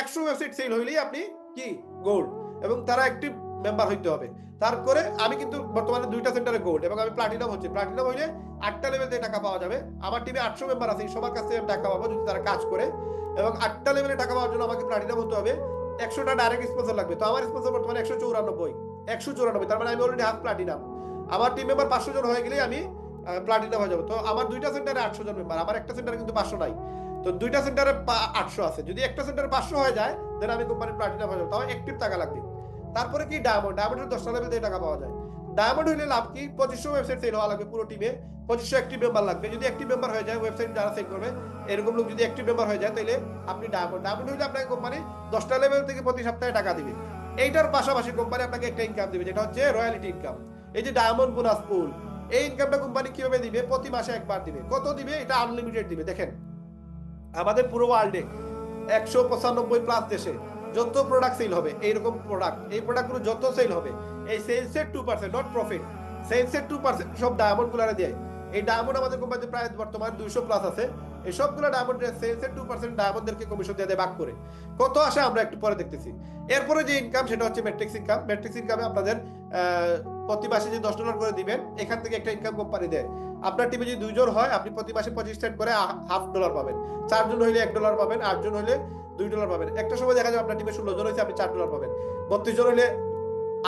একশো website sell হইলেই আপনি কি? গোল্ড এবং তারা একটি মেম্বার হইতে হবে। তারপরে আমি কিন্তু বর্তমানে দুইটা সেন্টারে গোল্ড এবং আমি প্লাটিনাম হচ্ছে। প্লাটিনাম হইলে আটটা লেভেল থেকে টাকা পাওয়া যাবে। আমার টিমে আটশো মেম্বার আছে, সবার কাছ থেকে টাকা পাবো যদি তারা কাজ করে। এবং আটটা লেভেলে টাকা পাওয়ার জন্য আমাকে প্লাটিনাম হতে হবে। একশোটা ডাইরেক্ট স্পন্সর লাগবে। তো আমার স্পন্সর বর্তমানে একশো চৌরানব্বই। একশো চৌরানব্বই, তার মানে আমি অলরেডি হাফ প্লাটিনাম আমার টিম মেম্বার পাঁচশো জন হয়ে গেলেই আমি প্লাটিনাম হয়ে যাব। তো আমার দুইটা সেন্টারে আটশো জন মেম্বার আমার একটা সেন্টারে কিন্তু পাঁচশো নাই। তো দুইটা সেন্টারে আটশো আছে। যদি একটা সেন্টারে পাঁচশো হয়ে যায় দেন আমি কোম্পানির প্লাটিনাম হয়ে তাও একটিভ টাকা লাগবে। তারপরে কি ডায়মন্ড ডায়মন্ডের দশটা লেভেল থেকে টাকা পাওয়া যায়। ডায়মন্ড হইলে লাভ কি? পঁচিশশো ওয়েবসাইট সেল হওয়া লাগবে পুরো টিমে পঁচিশশো একটি মেম্বার লাগবে। যদি একটি মেম্বার হয়ে যায় ওয়েবসাইট যারা সেল করবে, এরকম লোক যদি একটি মেম্বার হয়ে যায় তাহলে আপনি ডায়মন্ড ডায়মন্ড হইলে আপনাকে কোম্পানি দশটা লেভেল থেকে প্রতি সপ্তাহে টাকা দিবে। এইটার পাশাপাশি কোম্পানি আপনাকে একটা ইনকাম দিবে, যেটা হচ্ছে রয়্যালিটি ইনকাম এই যে ডায়মন্ড বোনাস পুল এই ইনকামটা কোম্পানি কীভাবে দিবে? প্রতি মাসে একবার দিবে। কত দিবে? এটা আনলিমিটেড দিবে। দেখেন আমাদের পুরো ওয়ার্ল্ডে একশো পঁচানব্বই প্লাস দেশে যত প্রোডাক্ট সেল হবে, এইরকম প্রোডাক্ট এই প্রোডাক্টগুলো যত সেল হবে, এই সেলসের টু পার্সেন্ট নট প্রফিট সেলসের টু পার্সেন্ট সব ডায়মন্ড গুলারে দেয়। এই ডায়মন্ড আমাদের কোম্পানিতে প্রায় বর্তমান দুইশো প্লাস আছে। এই সবগুলো ডায়মন্ড সেলসের টু পার্সেন্ট ডায়মন্ডদেরকে কমিশন দিয়ে দেয় ভাগ করে। কত আসে আমরা একটু পরে দেখতেছি। এরপরে যে ইনকাম সেটা হচ্ছে ম্যাট্রিক্স ইনকাম ম্যাট্রিক্স ইনকামে আপনাদের প্রতি মাসে যে দশ ডলার করে দিবেন, এখান থেকে একটা ইনকাম কোম্পানি দেয়। আপনার টিমে যদি দুইজন হয়, আপনি প্রতি মাসে পঁচিশ সেন্ট করে হাফ ডলার পাবেন। চারজন হইলে এক ডলার পাবেন, আটজন হইলে দুই ডলার পাবেন। একটা সময় দেখা যাবে আপনার টিমে ষোলো জন হয়েছে, আপনি চার ডলার পাবেন। বত্রিশ জন হইলে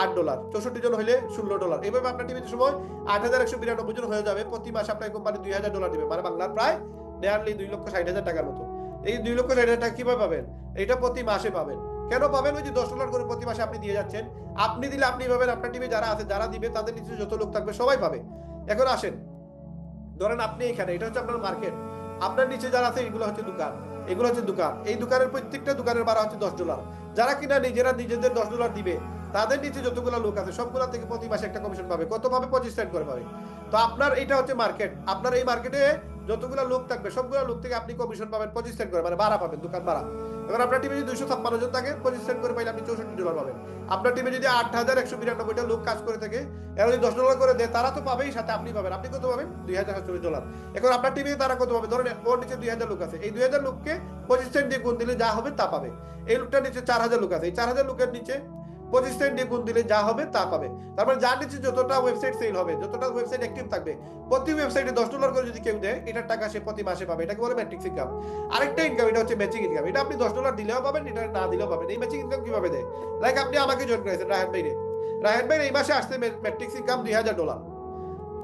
আট ডলার চৌষট্টি জন হইলে ষোলো ডলার এইভাবে আপনার টিমের সময় আট হাজার একশো বিরানব্বই জন হয়ে যাবে প্রতি মাসে আপনার কোম্পানি দুই হাজার ডলার দিবে। মানে বাংলার প্রায় নেয়ারলি দুই লক্ষ ষাট হাজার টাকার মতো। এই দুই লক্ষ ষাট হাজার টাকা কীভাবে পাবেন? এটা প্রতি মাসে পাবেন। কেন পাবেন? ওই যে দশ ডলার করে প্রতি মাসে আপনি দিয়ে যাচ্ছেন। আপনি দিলে আপনি পাবেন, আপনার টিমে যারা আছে, যারা দিবে, তাদের নিচে যত লোক থাকবে, সবাই পাবে। এখন আসেন। ধরেন আপনি এখানে, এটা হচ্ছে আপনার মার্কেট আপনার নিচে যারা আছে, এগুলো হচ্ছে দোকান। এগুলো হচ্ছে দোকান। এই দোকানের প্রত্যেকটা দোকানের ভাড়া হচ্ছে দশ ডলার। যারা কিনা নিজেরা নিজেদের দশ ডলার দিবে, তাদের নিচে যতগুলো লোক আছে, সবগুলো থেকে প্রতি মাসে একটা কমিশন পাবে। কত পাবে? পঁচিশ সেন্ট করে পাবে। তো আপনার এটা হচ্ছে মার্কেট আপনার এই মার্কেটে যতগুলো লোক থাকবে, সবগুলো লোক থেকে আপনি কমিশন পাবেন, পঁচিশ সেন্ট করে মানে ভাড়া পাবেন, দোকান ভাড়া। এবার আপনার টিমে যদি দুইশো ছাপ্পান্ন জন থাকে, পঁচিশ সেন্ট করে পাইলে আপনি চৌষট্টি ডলার পাবেন। আপনার টিমে যদি আট হাজার একশো বিরানব্বইটা লোক কাজ করে থাকে, এরা যদি দশ ডলার করে দেয়, তারা তো পাবেই, সাথে আপনি পাবেন। আপনি কত পাবেন? দুই হাজার সাতচল্লিশ ডলার এখন আপনার টিমে তারা কত পাবে? ধরেন ওর নিচে দুই হাজার লোক আছে। এই দুই হাজার লোককে পঁচিশ সেন্ট দিয়ে গুণ দিলে যা হবে তা পাবে। এই লোকটার নিচে চার হাজার লোক আছে। এই চার হাজার লোকের নিচে পঁচিশ সেন্ট গুণ দিলে যা হবে তা পাবে। তারপর যার নিচে যতটা ওয়েবসাইট সেল হবে, যতটা ওয়েবসাইট অ্যাক্টিভ থাকবে, প্রতি ওয়েবসাইটে দশ ডলার করে যদি কেউ দেয়, এটার টাকা সে প্রতি মাসে পাবে। এটাকে বলে ম্যাট্রিক্স ইনকাম আরেকটা ইনকাম এটা হচ্ছে ম্যাচিং ইনকাম এটা আপনি দশ ডলার দিলেও পাবেন, এটা না দিলেও পাবেন। এই ম্যাচিং ইনকাম কীভাবে দেয়? লাইক আপনি আমাকে জয়েন করেছেন রায়হান ভাইরে। রায়হান ভাই এই মাসে আসছে ম্যাট্রিক্স ইনকাম দুই হাজার ডলার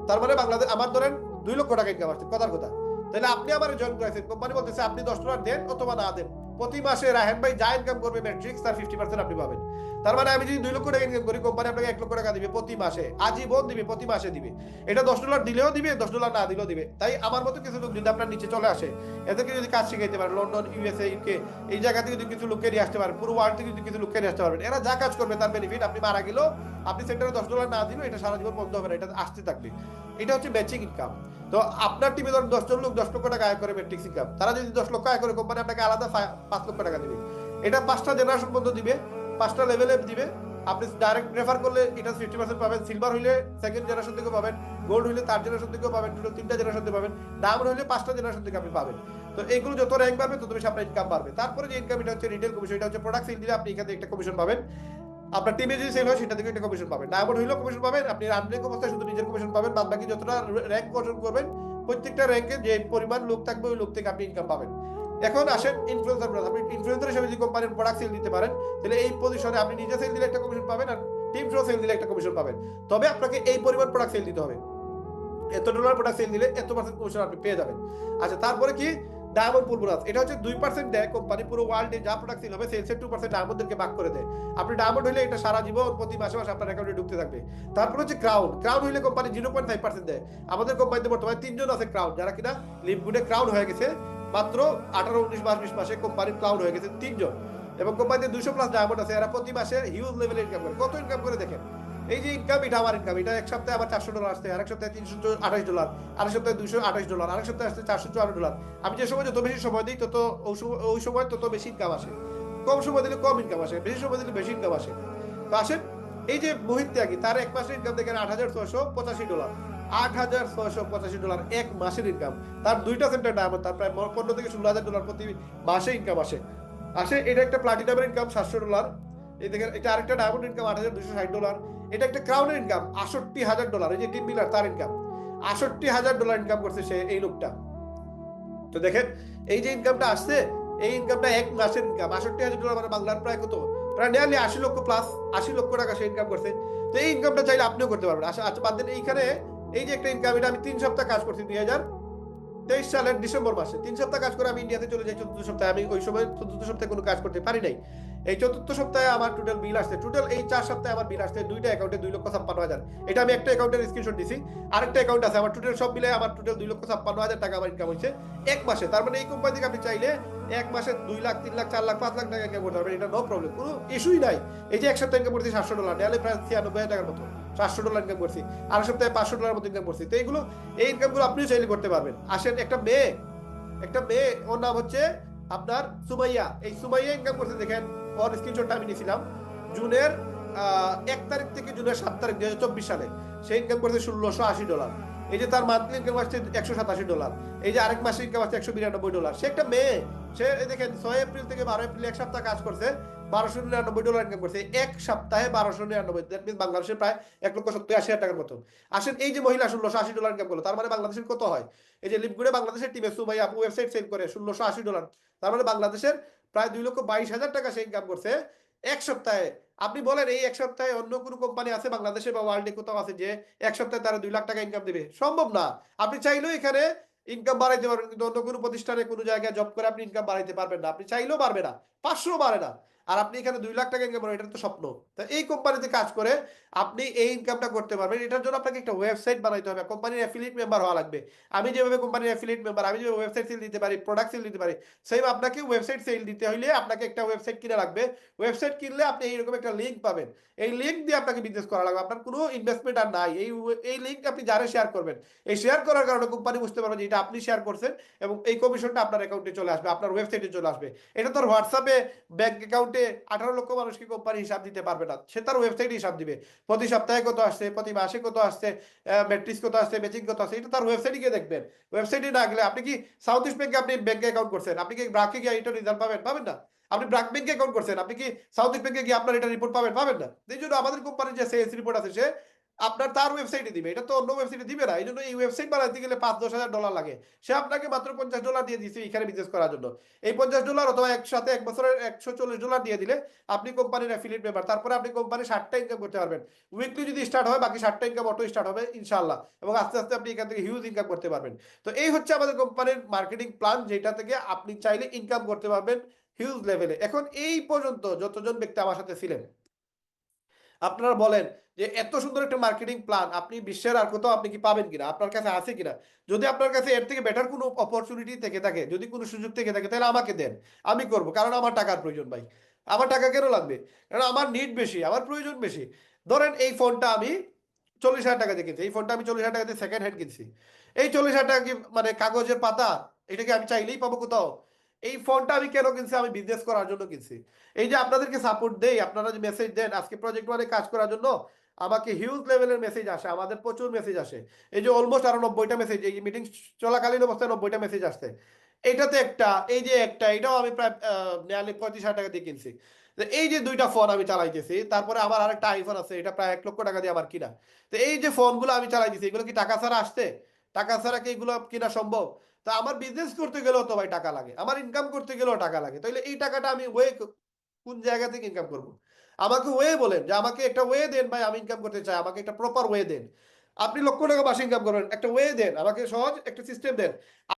তার মানে বাংলাদেশ আমার ধরেন দুই লক্ষ টাকা ইনকাম আসছে। কথার কথা। তাহলে আপনি আমার জয়েন করেছেন। কোম্পানি বলতেছে আপনি দশ ডলার দেন অথবা না দেন। প্রতি মাসে রাহেন ভাই যা ইনকাম করবে ম্যাট্রিক্স তার ফিফটি পার্সেন্ট আপনি পাবেন। তার মানে আমি যদি দুই লক্ষ টাকা ইনকাম করি কোম্পানি আপনাকে এক লক্ষ টাকা দিবে প্রতি মাসে। আজীবন দিবে, প্রতি মাসে দিবে। এটা দশ ডলার দিলেও দিবে, দশ ডলার না দিলেও দিবে। তাই আমার মতো কিছু লোক যদি আপনার নিচে চলে আসে, এদেরকে যদি কাজ শিখাইতে পারে, লন্ডন ইউএসএ ইউকে এই জায়গা থেকে যদি কিছু লোককে নিয়ে আসতে পারেন পুরো ওয়ার্ল্ড থেকে যদি কিছু লোককে নিয়ে আসতে পারবেন, এরা যা কাজ করবে তার বেনিফিট আপনি মারা গেলেও আপনি সেন্টারে দশ ডলার না দিলেও এটা সারা জীবন বন্ধ হবে না, এটা আসতে থাকবে। এটা হচ্ছে ম্যাচিং ইনকাম তো আপনার টিমে ধরুন দশজন লোক দশ লক্ষ টাকা আয় করে ম্যাট্রিক্স ইনকাম তারা যদি দশ লক্ষ আয় করে কোম্পানি আপনাকে আলাদা পাঁচ লক্ষ টাকা দিবে। এটা পাঁচটা জেনারেশন পর্যন্ত দিবে, পাঁচটা লেভেলে দিবে। আপনি ডাইরেক্ট রেফার করলে এটা ফিফটি পার্সেন্ট পাবেন। সিলভার হইলে সেকেন্ড জেনারেশন থেকে পাবেন গোল্ড হইলে থার্ড জেনারেশন থেকেও পাবেন টোটাল তিনটা জেনারেশন থেকে পাবেন ডায়মন্ড হইলে পাঁচটা জেনারেশন থেকে আপনি পাবেন। তো এইগুলো যত র্যাঙ্ক বাড়বে, তত বেশি আপনার ইনকাম বাড়বে। তারপরে যে ইনকাম এটা হচ্ছে রিটেল কমিশন এটা হচ্ছে প্রোডাক্ট সেল দিলে আপনি এখান একটা কমিশন পাবেন। আপনার টিমে যদি সেল হয়, সেটা থেকে একটা কমিশন পাবেন। ডায়মন্ড হইলেও কমিশন পাবেন, আপনি রানলিং অবস্থায় শুধু নিজের কমিশন পাবেন বাদ বাকি যতটা র্যাঙ্ক অর্জন করবেন, প্রত্যেকটা র্যাঙ্কে যে পরিমাণ লোক থাকবে, ওই লোক থেকে আপনি ইনকাম পাবেন। এখন আসেন ইনফ্লুয়েন্সার প্রোডাক্ট আপনি ইনফ্লুয়েন্সার হিসেবে যদি কোম্পানির প্রোডাক্ট সেল দিতে পারেন, তাহলে এই পজিশনে আপনি নিজে সেল দিলে একটা কমিশন পাবেন আর টিম শো সেল দিলে একটা কমিশন পাবেন। তবে আপনাকে এই পরিমাণ প্রোডাক্ট সেল দিতে হবে। এত ডলার প্রোডাক্ট সেল দিলে এত পার্সেন্ট কমিশন আপনি পেয়ে যাবেন। আচ্ছা তারপরে কি? ডায়মন্ড পুল বোনাস এটা হচ্ছে দুই পার্সেন্ট দেয় কোম্পানি পুরো ওয়ার্ল্ডে যা প্রোডাক্ট সেল হবে সেলসের টু পার্সেন্ট ডায়মন্ডদেরকে ভাগ করে দেয়। আপনি ডায়মন্ড হলে এটা সারা জীবন প্রতি মাসে মাসে আপনার অ্যাকাউন্টে ঢুকতে থাকবে। তারপর হচ্ছে ক্রাউন ক্রাউন হইলে company zero point five percent দেয়। আমাদের কোম্পানিতে বর্তমানে তিনজন আছে ক্রাউন যারা কিনা লিপগুডে ক্রাউন হয়ে গেছে মাত্র আঠারো, উনিশ মাস বিশ মাসে কোম্পানির ক্রাউন হয়ে গেছে তিনজন। এবং কোম্পানিতে দুশো প্লাস ডায়মন্ড আছে। এরা প্রতি মাসে হিউজ লেভেলে ইনকাম করে। কত ইনকাম করে দেখেন? এই যে ইনকাম এটা আমার ইনকাম এটা এক সপ্তাহে আবার চারশো ডলার আসছে। আরেক সপ্তাহে তিনশো আঠাশ ডলার আরেক সপ্তাহে দুশো আঠাশ ডলার আরেক সপ্তাহে আসছে চারশো চুয়ান্ন ডলার আমি যে সময় যত বেশি সময় দিই, তত ওই সময় তত বেশি ইনকাম আসে। কম সময় দিলে কম ইনকাম আসে। বেশি সময় দিলে বেশি ইনকাম আসে। তো আসেন, এই যে মোহিত ত্যাগী, তার এক মাসের ইনকাম দেখেন আট হাজার ছয়শো পঁচাশি ডলার আট হাজার ছয়শো পঁচাশি ডলার এক মাসের ইনকাম তার দুইটা সেন্টার ডায়মন্ড তার প্রায় পনেরো থেকে ষোলো হাজার ডলার প্রতি মাসে ইনকাম আসে। আসে, এটা একটা প্লাটিনামের ইনকাম সাতশো ডলার। এই দেখেন, এটা আরেকটা ডায়মন্ড ইনকাম আট হাজার দুশো ষাট ডলার। এটা একটা ক্রাউনের ইনকাম আষট্টি হাজার ডলার। এই যে টিম মিলার তার ইনকাম আষট্টি হাজার ডলার ইনকাম করছে সে, এই লোকটা। তো দেখেন, এই যে ইনকামটা আসছে, এই ইনকামটা এক মাসের ইনকাম আষট্টি হাজার ডলার মানে বাংলার প্রায় কত? প্রায় নিয়ারলি আশি লক্ষ প্লাস আশি লক্ষ টাকা সে ইনকাম করছে। তো এই ইনকামটা চাইলে আপনিও করতে পারবেন। আচ্ছা আচ্ছা বাদ দেন, এইখানে এই যে একটা ইনকাম এটা আমি তিন সপ্তাহ কাজ করছি দুই হাজার তেইশ সালের ডিসেম্বর মাসে। তিন সপ্তাহ কাজ করে আমি ইন্ডিয়াতে চলে যাই, চতুর্থ সপ্তাহে। আমি ওই সময় চতুর্থ সপ্তাহে কোনো কাজ করতে পারি নাই। এই চতুর্থ সপ্তাহে আমার টোটাল বিল আসছে। টোটাল এই চার সপ্তাহে আমার বিল আসছে দুইটা অ্যাকাউন্টে দুই লক্ষ ছাপ্পান্ন হাজার। এটা আমি একটা অ্যাকাউন্টের স্ক্রিনশট দিছি। আরেকটা অ্যাকাউন্ট আছে, আমার টোটাল সব মিলে আমার টোটাল দুই লক্ষ ছাপ্পান্ন হাজার টাকা আমার ইনকাম হচ্ছে এক মাসে। তার মানে এই কোম্পানি থেকে আপনি চাইলে এক মাসে দুই লাখ, তিন লাখ, চার লাখ, পাঁচ লাখ টাকা ইনকাম করতে পারবেন। এটা নো প্রবলেম কোনো ইস্যুই নাই। এই যে এক সপ্তাহে ইনকাম করছি সাতশো ডলার নেয়ালে প্রায় ছিয়ানব্বই হাজার টাকার মতো। সাতশো ডলার ইনকাম করছি। আর সপ্তাহে পাঁচশো ডলার মতো ইনকাম করছি। তো এইগুলো এই ইনকামগুলো আপনিও চাইলে করতে পারবেন। আসেন একটা মেয়ে একটা মেয়ে, ওর নাম হচ্ছে আপনার সুমাইয়া। এই সুমাইয়া ইনকাম করছে, দেখেন। স্ক্রিনশটটা আমি নিয়েছিলাম। জুনের এক তারিখ থেকে জুনের সাত তারিখ সালে। ইনকাম করছে ষোলোশো আশি ডলার এই যে তার মান্থলি ইনকাম আসছে একশো সাতাশি ডলার এই যে আরেক মাসে ইনকাম আসছে একশো বিরানব্বই ডলার সে একটা মেয়ে। সে দেখেন, ছয় এপ্রিল থেকে বারো এপ্রিল এক সপ্তাহ কাজ করছে, বারোশো নিরানব্বই ডলার ইনকাম করছে। এক সপ্তাহে বারোশো নিরানব্বই দ্যাট মিনস বাংলাদেশের প্রায় এক লক্ষ সত্তর আশি হাজার টাকার মতো। আসেন, এই যে মহিলা ষোলোশো আশি ডলার ইনকাম করল, তার মানে বাংলাদেশের কত হয়? এই যে লিপগুড়ে বাংলাদেশের টিমে সুমাই আপু ওয়েবসাইট সেল করে ষোলোশো আশি ডলার তার মানে বাংলাদেশের প্রায় দুই লক্ষ বাইশ হাজার টাকা সে ইনকাম করছে। এক সপ্তাহে, আপনি বলেন এই এক সপ্তাহে অন্য কোনো কোম্পানি আছে বাংলাদেশে বা ওয়ার্ল্ডে কোথাও আছে যে এক সপ্তাহে তারা দুই লাখ টাকা ইনকাম দেবে? সম্ভব না। আপনি চাইলেও এখানে ইনকাম বাড়াইতে পারবেন, কিন্তু অন্য কোনো প্রতিষ্ঠানে কোনো জায়গায় জব করে আপনি ইনকাম বাড়াইতে পারবেন না। আপনি চাইলেও পারবে না, পাঁচশো বাড়ে না। আর আপনি এখানে দুই লাখ টাকা ইনকাম করেন এটা তো স্বপ্ন। তা এই কোম্পানিতে কাজ করে আপনি এই ইনকামটা করতে পারবেন। এটার জন্য আপনাকে একটা ওয়েবসাইট বানাইতে হবে। কোম্পানির অ্যাফিলিয়েট মেম্বার হওয়া লাগবে। আমি যেভাবে কোম্পানির অ্যাফিলিয়েট মেম্বার আমি যেভাবে ওয়েবসাইট সেল দিতে পারি প্রোডাক্ট সেল দিতে পারি সেম আপনাকে ওয়েবসাইট সেল দিতে হইলে আপনাকে একটা ওয়েবসাইট কিনে লাগবে। ওয়েবসাইট কিনলে আপনি এইরকম একটা লিঙ্ক পাবেন। এই লিঙ্ক দিয়ে আপনাকে বিজনেস করা লাগবে। আপনার কোনো ইনভেস্টমেন্ট আর নাই। এই এই লিঙ্ক আপনি যারা শেয়ার করবেন, এই শেয়ার করার কারণে কোম্পানি বুঝতে পারবে যে এটা আপনি শেয়ার করছেন এবং এই কমিশনটা আপনার অ্যাকাউন্টে চলে আসবে, আপনার ওয়েবসাইটে চলে আসবে। এটা তোর হোয়াটসঅ্যাপে ব্যাংক অ্যাকাউন্টে আঠারো লক্ষ মানুষকে কোম্পানি হিসাব দিতে পারবে না। সে তার ওয়েবসাইট হিসাব দিবে। প্রতি সপ্তাহে কত আসছে, প্রতি মাসে কত আসছে ম্যাট্রিক্স কত আসছে ম্যাচিং কত আসছে, এটা তার ওয়েবসাইটে গিয়ে দেখবেন। ওয়েবসাইটে না গেলে আপনি কি সাউথ ইস্ট ব্যাংকে আপনি ব্যাংকে অ্যাকাউন্ট করছেন? আপনি কি ব্রাকে গিয়ে এটা রিজাল্ট পাবেন? পাবেন না। আপনি ব্রাক ব্যাংকে অ্যাকাউন্ট করছেন। আপনি কি সাউথ ইস্ট ব্যাংকে গিয়ে আপনার এটা রিপোর্ট পাবেন? পাবেন না। এই জন্য আমাদের কোম্পানির যে সেলস রিপোর্ট আছে, সে আপনার তার ওয়েবসাইটে দিবে। এটা তো অন্য ওয়েবসাইটে দিবে না। এই জন্য এই ওয়েবসাইট বানাতে গেলে পাঁচ দশ হাজার ডলার লাগে। সে আপনাকে মাত্র পঞ্চাশ ডলার দিয়ে দিচ্ছে এখানে বিজনেস করার জন্য। এই পঞ্চাশ ডলার অথবা একসাথে এক বছরের একশো চল্লিশ ডলার দিয়ে দিলে আপনি কোম্পানির অ্যাফিলিয়েট মেম্বার তারপরে আপনি কোম্পানির ষাটটা ইনকাম করতে পারবেন। উইকলি যদি স্টার্ট হয়, বাকি ষাটটা ইনকাম অটো স্টার্ট হবে ইনশাল্লাহ এবং আস্তে আস্তে আপনি এখান থেকে হিউজ ইনকাম করতে পারবেন। তো এই হচ্ছে আমাদের কোম্পানির মার্কেটিং প্ল্যান যেটা থেকে আপনি চাইলে ইনকাম করতে পারবেন হিউজ লেভেলে এখন এই পর্যন্ত যতজন ব্যক্তি আমার সাথে ছিলেন আপনারা বলেন যে এত সুন্দর একটা মার্কেটিং প্ল্যান আপনি বিশ্বের আর কোথাও আপনি কি পাবেন কিনা? আপনার কাছে আছে কিনা? যদি আপনার কাছে এর থেকে বেটার কোনো অপরচুনিটি থেকে থাকে, যদি কোনো সুযোগ থেকে থাকে, তাহলে আমাকে দেন। আমি করব, কারণ আমার টাকার প্রয়োজন ভাই। আমার টাকা কেন লাগবে? কারণ আমার নিড বেশি, আমার প্রয়োজন বেশি। ধরেন এই ফোনটা আমি চল্লিশ হাজার টাকা দিয়ে কিনছি, এই ফোনটা আমি চল্লিশ হাজার টাকা দিয়ে সেকেন্ড হ্যান্ড কিনছি। এই চল্লিশ হাজার টাকা কি মানে কাগজের পাতা? এটাকে আমি চাইলেই পাবো কোথাও। এই ফোনটা আমি কেন কিনছি? আমি বিজনেস করার জন্য কিনছি। এই যে আপনাদেরকে সাপোর্ট দেই, আপনারা যে মেসেজ দেন, আজকে প্রজেক্ট ওয়ানে কাজ করার জন্য আমাকে হিউজ লেভেলের মেসেজ আসে, আমাদের প্রচুর মেসেজ আসে। এই যে অলমোস্ট আরও নব্বইটা মেসেজ এই মিটিং চলাকালীন অবস্থায় নব্বইটা মেসেজ আসছে। এইটাতে একটা, এই যে একটা, এটাও আমি প্রায় নিয়ারলি পঁয়ত্রিশ হাজার টাকা দিয়ে কিনছি। এই যে দুইটা ফোন আমি চালাইতেছি, তারপরে আমার আরেকটা আইফোন আছে, এটা প্রায় এক লক্ষ টাকা দিয়ে আমার কিনা। তো এই যে ফোনগুলো আমি চালাইতেছি, এগুলো কি টাকা ছাড়া আসছে? টাকা ছাড়া কি এগুলো কিনা সম্ভব? তা আমার বিজনেস করতে গেলেও তো ভাই টাকা লাগে, আমার ইনকাম করতে গেলেও টাকা লাগে। তাহলে এই টাকাটা আমি ওয়ে কোন জায়গা থেকে ইনকাম করব? আমাকে ওয়ে বলেন যে আমাকে একটা ওয়ে দেন ভাই, আমি ইনকাম করতে চাই, আমাকে একটা প্রপার ওয়ে দেন। আপনি লক্ষ টাকা মাসে ইনকাম করবেন, একটা ওয়ে দেন, আমাকে সহজ একটা সিস্টেম দেন।